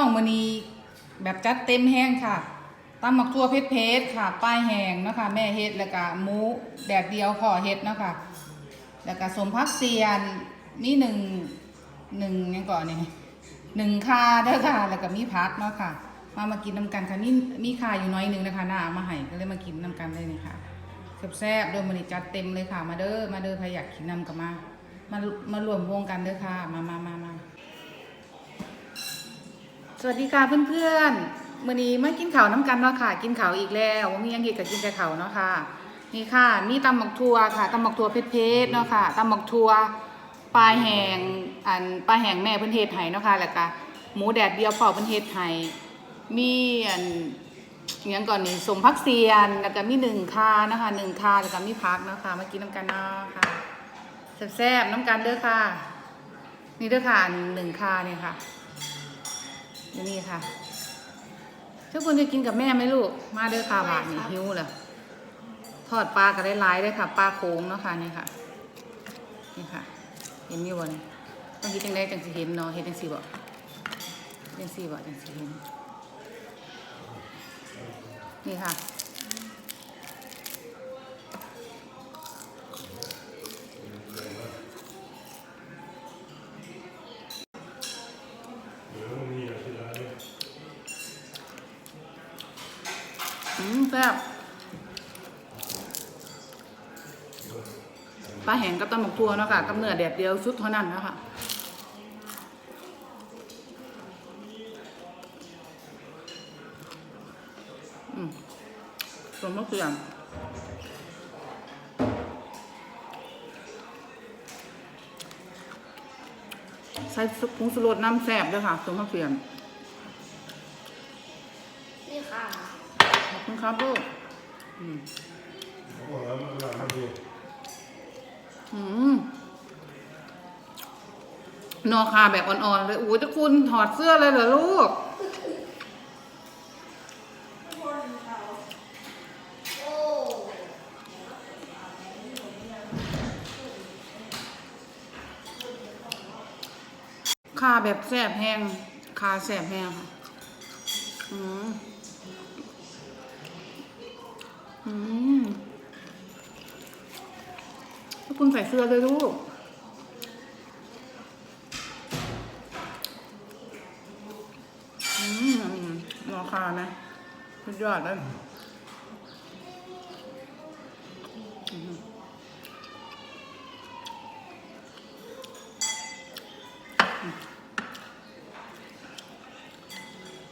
้องมณีแบบจัดเต็มแห้งค่ะตำหมักทั่วเพชรเพชรค่ะ ป้ายแห้งเนาะคะแม่เฮ็ดแล้วก็หมูแดดเดียวพ่อเฮ็ดเนาะค่ะแล้วก็สมพักเซียนมีหนึ่งหนึ่งยังก่อนนี่หนึ่งคาเด้อค่ะ แล้วก็มีพักเนาะค่ะ มามากินน้ำกันค่ะนี่มีคาอยู่น้อยหนึงนะคะหน้ามาให้ก็เลยมากินน้ำกันเลยนี่ค่ะแซ่บๆเด้อมันนี้จัดเต็มเลยค่ะ มาเด้อมาเด้อใครอยากกินน้ำก็มา มามารวมวงกันเด้อค่ะ มามามามา สวัสดีค่ะเพื่อนๆมื้อนี้มากินข้าวน้ำกันเนาะค่ะ กินข้าวอีกแล้วว่ามีหยังกินกับกินแต่ข้าวเนาะค่ะ นี่ค่ะ มีตำหมักทัวค่ะตำหมักทัวเพชรเนาะค่ะตำหมักทัวปลาแหงอันปลาแหงแม่เพิ่นเฮ็ดให้เนาะค่ะแล้วก็หมูแดดเดียวเป่าเพิ่นเฮ็ดให้มีอันอิหยังก่อนนี่สมพักเซียนแล้วก็มีหนึ่งคานะคะหนึ่งคาแล้วก็มีพักเนาะค่ะมากินน้ำกันเนาะค่ะแซ่บๆน้ำกันเด้อค่ะ นี่เด้อค่ะอันหนึ่งคาเนี่ยค่ะ นี่นี่ค่ะทุกคนจะกินกับแม่ไหมลูก มาเด้อค่ะบาทนี่หิวเลยทอดปลาก็ได้หลายได้ค่ะปลาโค้งเนาะค่ะนี่ค่ะ นี่ค่ะ เห็นอยู่บ่นี่ต้องคิดจังได้จังสิเห็นเนาะเห็นจังสิบ่จังสิบ่จังสิเห็น นี่ค่ะ อืมแซ่บปลาแห้งกับตำหมกทัวเนาะค่ะกับเนื้อแดดเดียวชุดเท่านั้นนะคะอืมสมมติเปลี่ยนใส่ซุปผงสุรสน้ำแซ่บด้วยค่ะสมมติเปลี่ ครับลูกอืมอืมนอคาแบบอ่อนๆเลยโอ้ยเจ้าคุณถอดเสื้อเลยเหรอลูก คาแบบแสบแห้งคาแสบแห้งค่ะ อืม เจ้าคุณใส่เสื้อเลยลูกอืมนอคานะสุดยอดเลย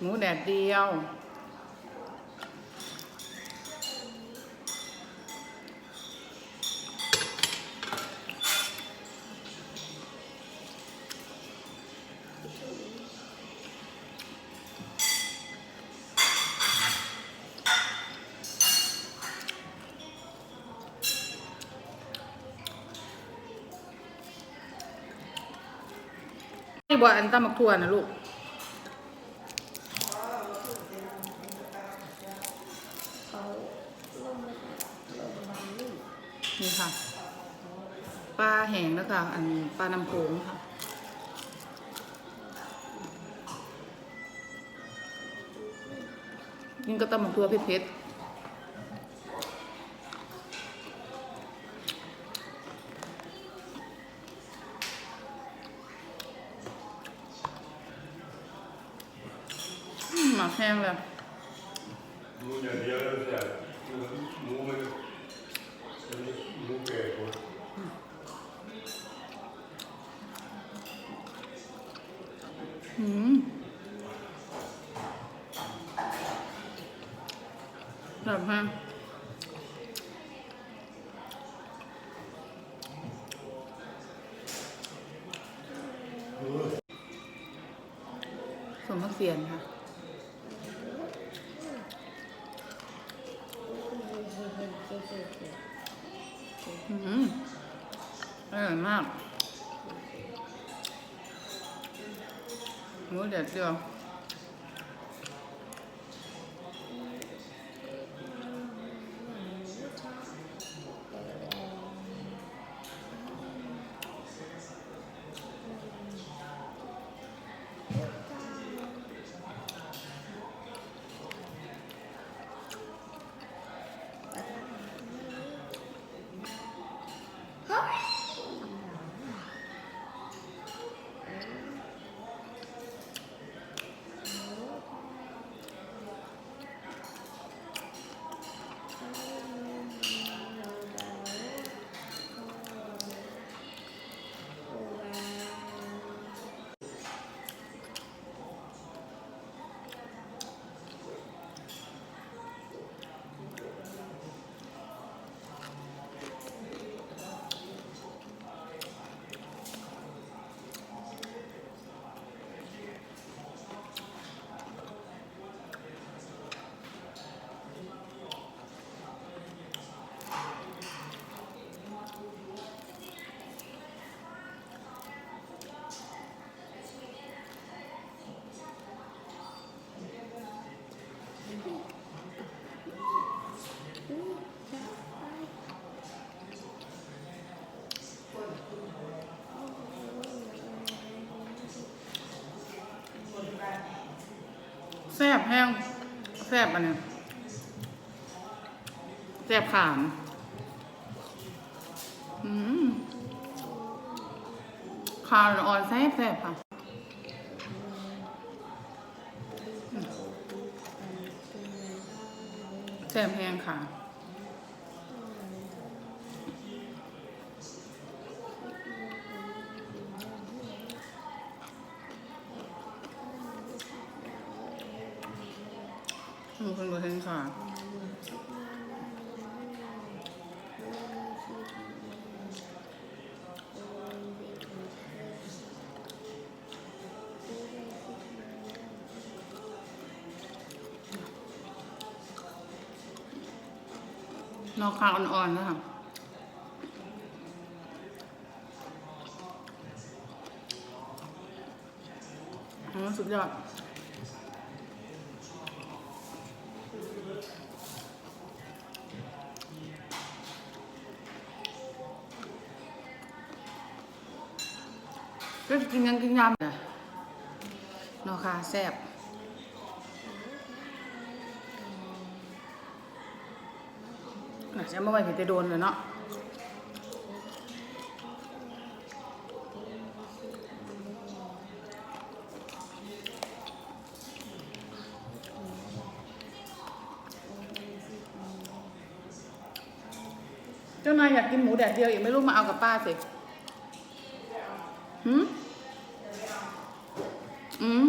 หมูแดดเดียว นี่บอกอันตำมักทั่วนะลูกนี่ค่ะปลาแห้งแล้วค่ะอันปลาน้ำโขงค่ะนี่ก็ตำหมกตัวเผ็ดๆ ห้งเลยมูอย่างเดียวแล้วแต่หมูมันหมูแก่กว่าอืมแบบฮะสมพักเสียนค่ะ ห แซ่บแห้งแซ่บอันเนี้ยแซ่บขามอืมขาวอ่อนแซ่บแซ่บค่ะแซ่บแห้งค่ะ อืม ค่ะ นอกคาอ่อนๆนะคะสุดยอด ก็กินยังกินยำนะเนาะค่ะแซ่บน่าจะมาไว้ผิดจะโดนเลยเนาะเจ้านายอยากกินหมูแดดเดียวอีกไม่รู้มาเอากับป้าสิ อืม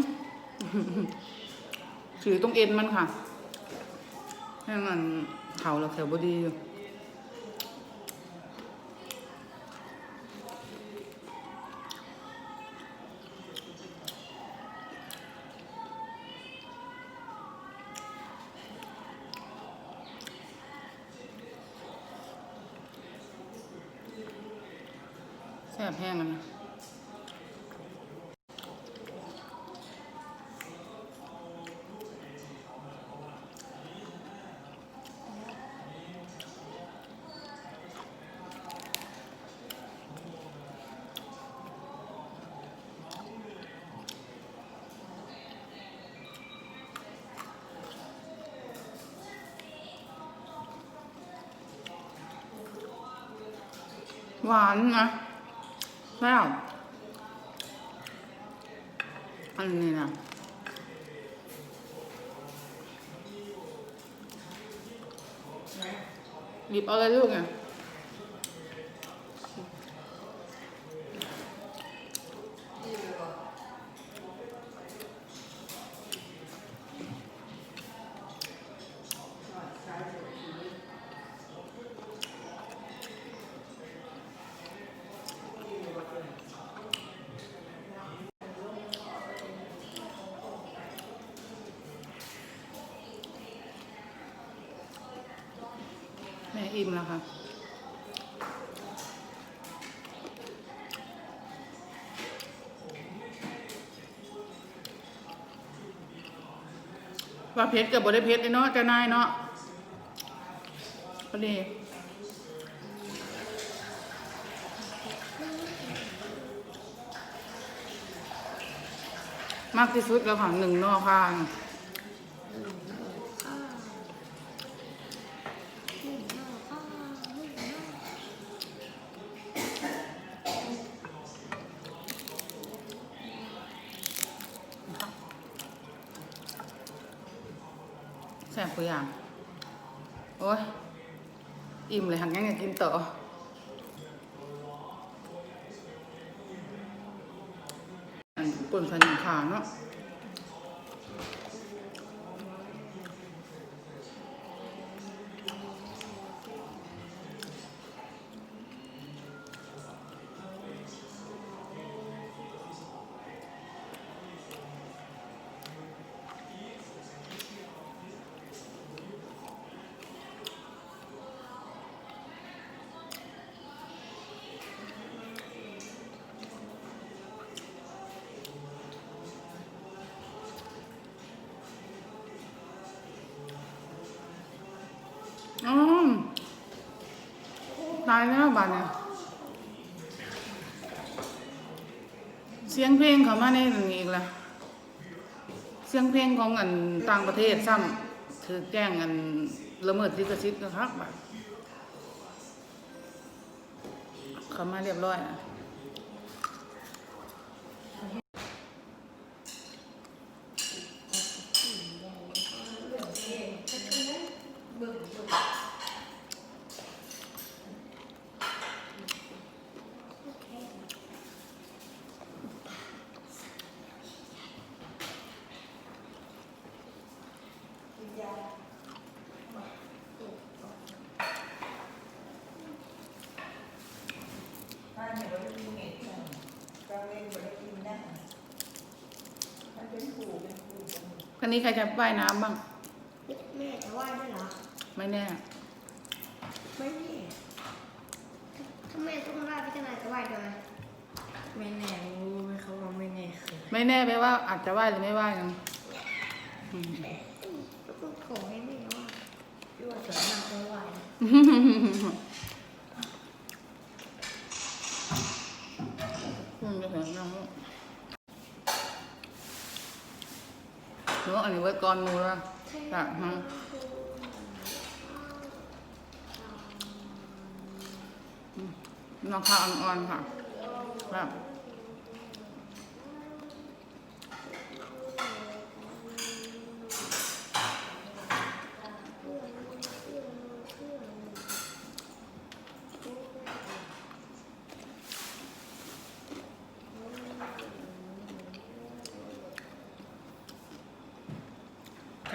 ถือตรงเอ็นมันค่ะ ให้มันเข่าเราแถวบดีอยู่ หวานนะแล้วอันนี้นะหยิบเอาเลยลูกเนี่ย แม่อิ่มแล้วค่ะว่าเพชรกับบได้เพชรเนาะเจ้านายเนาะพอดีมากที่สุดแล้วค่ะหนึ่งนอค่ะ ข้าวหนึ่งข้าวข้าวหนึ่งข้าว แซ่บตัวอย่าง โอ้ย อิ่มเลยหันยังอยากกินต่อ อันป่นใส่หนึ่งขาเนาะ ตายแล้วบ้านเนี่ยเสียงเพลงเขามาในหนึ่งอีกละเสียงเพลงของอันต่างประเทศซ้ำถือแจ้งอันละเมิดลิขสิทธิ์นะครับบาดเขามาเรียบร้อยนะ บ้านเนี่ยเราได้กินเห็ดค่ะกลางเว้นเราได้กินได้มันเป็นผูเป็นผูเป็ นผูคันนี้ใครจะว่ายน้ำบ้าง แม่จะไหว้ด้วยเหรอ ไม่แน่ ไม่แน่ถ้าแม่ต้องไหว้พี่ทนายจะไหว้ด้วยไหมไม่แน่รู้ไหมเขาว่าไม่แน่คือไม่แน่ไปว่าอาจจะว่ายหรือไม่ว่ายยังอืม ก็ต้องขอให้แม่ไหว้พี่ว่าส่วนมากจะไหวนะ อืมจะถึงน้องหนู อันนี้ไว้ก่อนหนูละจ้ะฮะอืมน้องข้าวอ่อนๆค่ะแบบ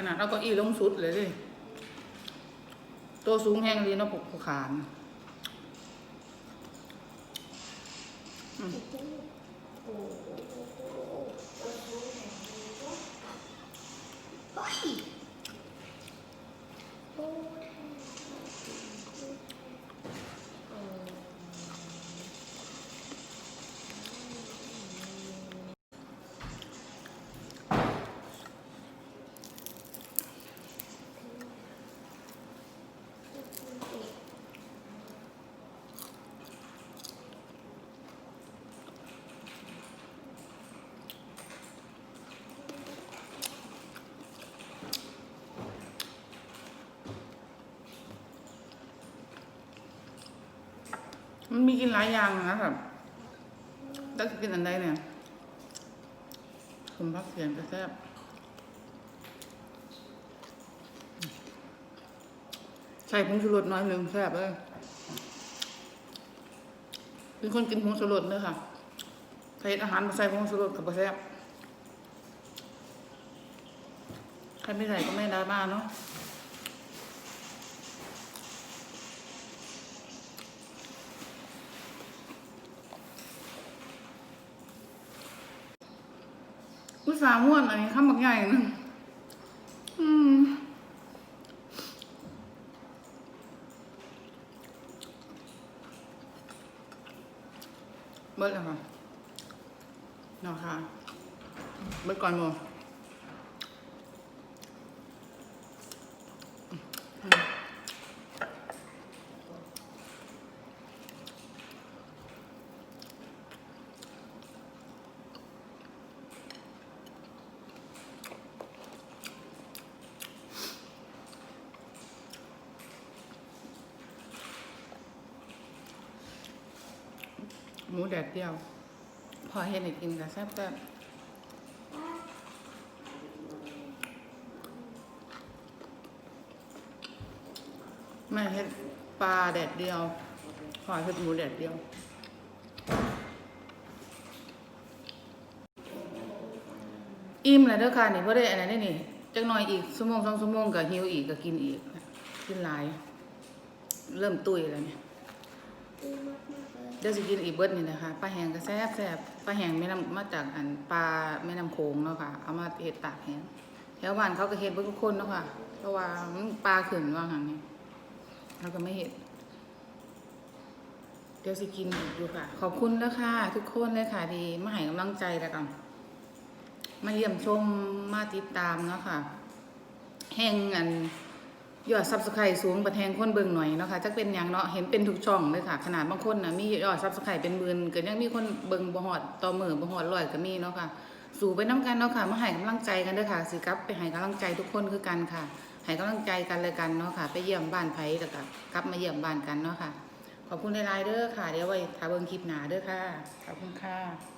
นาดเราก็อีลงสุดเลยดิตัวสูงแห้งเลยเนาะผูกขานอืมเฮ้ยโอ้ มันมีกินหลายอย่างนะครับแล้วจะกินอันใดเนี่ยผมพักเสียงจะแซ่บใส่ผงชูรสน้อยหนึ่งแซ่บเลยเป็นคนกินผงชูรสเนอะค่ะใส่อาหารมาใส่ผงชูรสกับแซ่บใครไม่ใส่ก็ไม่ดราม่าเนาะ สามวนอันนี้ข้ามบักใหญ่นึงอืมเบิดแล้วค่ะเนาะค่ะเบิดก่อนโม หมูแดดเดียว พอเห็นให้กินกับแซ่บแซ่บแม่เห็ดปลาแดดเดียวพอเห็ดหมูแดดเดียวอิ่มแล้วเด้อค่ะนี่บ่ได้อันนั้นได้นี่จักหน่อยอีกชั่วโมงสองชั่วโมงก็หิวอีกก็กินอีก กินหลาย เริ่มตุ้ยแล้วเนี่ย เดี๋ยวสิกินอีกเบิดนี่นะคะปลาแห้งก็แซ่บแซ่บปลาแห้งแม่น้ำมาจากอันปลาแม่น้ำโขงเนาะค่ะ เอามาเฮ็ดตากแห้งแถวบ้านเขาก็เฮ็ดเบิดทุกคนเนาะค่ะเพราะว่ามันปลาขึ้นว่าหั่นนี่เราก็ไม่เฮ็ดเดี๋ยวสิกินอีกอยู่ค่ะ ขอบคุณแล้วค่ะทุกคนเลยค่ะดีมาให้กำลังใจแล้วกันมาเยี่ยมชมมาติดตามเนาะค่ะแห่งอัน ยอดซับสไครต์สูงประแทงคนเบิ่งหน่อยเนาะค่ะจักเป็นอย่างเนาะเห็นเป็นทุกช่องเลยค่ะ ขนาดบางคนนะมียอดซับสไครต์เป็นหมื่นก็ยังมีคนเบิ่งบ่ฮอดต่อมือบ่ฮอดร้อยก็มีเนาะค่ะ สู่ไปน้ำกันเนาะค่ะมาให้กำลังใจกันเด้อค่ะสิกลับไปให้กำลังใจทุกคนคือกันค่ะให้กำลังใจกันเลยกันเนาะค่ะ ไปเยี่ยมบ้านไผแล้วก็กลับมาเยี่ยมบ้านกันเนาะค่ะ ขอบคุณหลายๆเด้อค่ะ เดี๋ยวไว้ถ้าเบิ่งคลิปหนาเด้อค่ะขอบคุณค่ะ